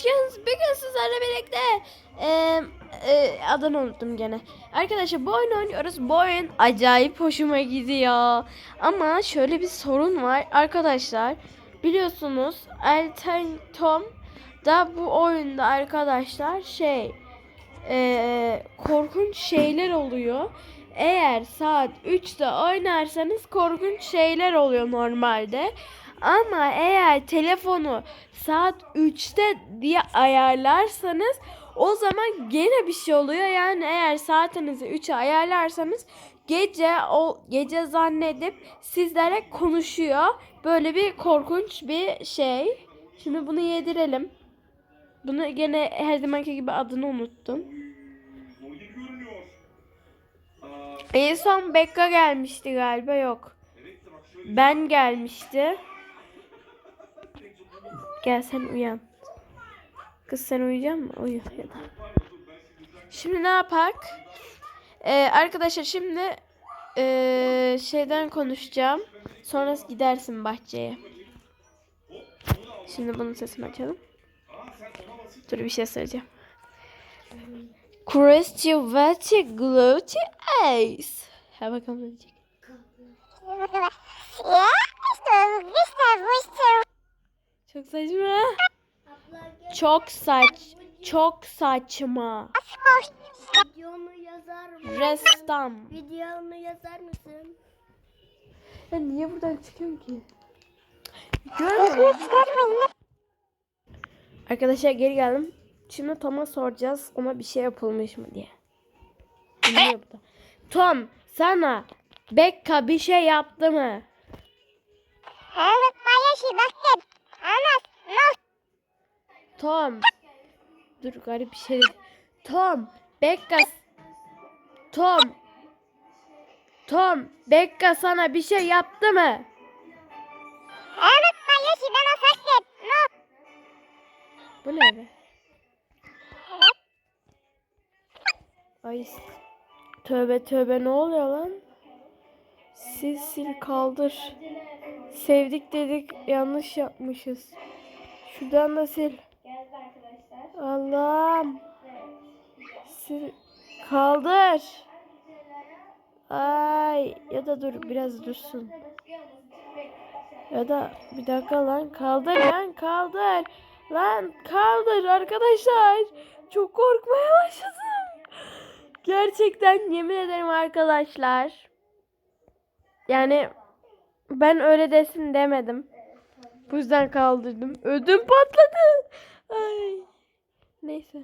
geldiniz. Bugün sizlerle birlikte e, e, adını unuttum gene. Arkadaşlar bu oyunu oynuyoruz. Bu oyun acayip hoşuma gidiyor. Ama şöyle bir sorun var. Arkadaşlar biliyorsunuz Elton Tom da bu oyunda arkadaşlar şey e, korkunç şeyler oluyor. Eğer saat 3'te oynarsanız korkunç şeyler oluyor normalde. Ama eğer telefonu saat 3'te diye ayarlarsanız o zaman gene bir şey oluyor. Yani eğer saatinizi 3'e ayarlarsanız gece o gece zannedip sizlere konuşuyor. Böyle bir korkunç bir şey. Şimdi bunu yedirelim. Bunu gene her zamanki gibi adını unuttum. En son Bekka gelmişti galiba yok. Ben gelmişti. Gel sen uyan. Kız sen uyuyacak mısın? Uyu. Şimdi ne yapak? Ee, arkadaşlar şimdi ee, şeyden konuşacağım. Sonra gidersin bahçeye. Şimdi bunun sesini açalım. Dur bir şey söyleyeceğim. Christian Vati Gluty Ace. Ha bakalım ne diyecek. Çok saçma. Çok saç. Çok saçma. Hoş. Videonu yazar mısın? Restam. Videonu yazar mısın? Ya niye buradan çıkıyorsun ki? Görmüyorum. Arkadaşlar geri geldim. Şimdi Tom'a soracağız ona bir şey yapılmış mı diye. Ne yaptı? Tom sana Bekka bir şey yaptı mı? Evet, Mayashi baktım. Anas. Tom. Dur garip bir şey. Tom. Bekka. Tom. Tom. Bekka sana bir şey yaptı mı? Evet, Mayashi bana. No. Bu ne be? Ay tövbe tövbe ne oluyor lan? Sil sil kaldır. Sevdik dedik yanlış yapmışız. Şuradan da sil. Allah'ım. Sil. Kaldır. Ay ya da dur biraz dursun. Ya da bir dakika lan kaldır lan kaldır. Lan kaldır arkadaşlar. Çok korkmaya başladım. Gerçekten yemin ederim arkadaşlar. Yani ben öyle desin demedim. Bu yüzden kaldırdım. Ödüm patladı. Ay. Neyse.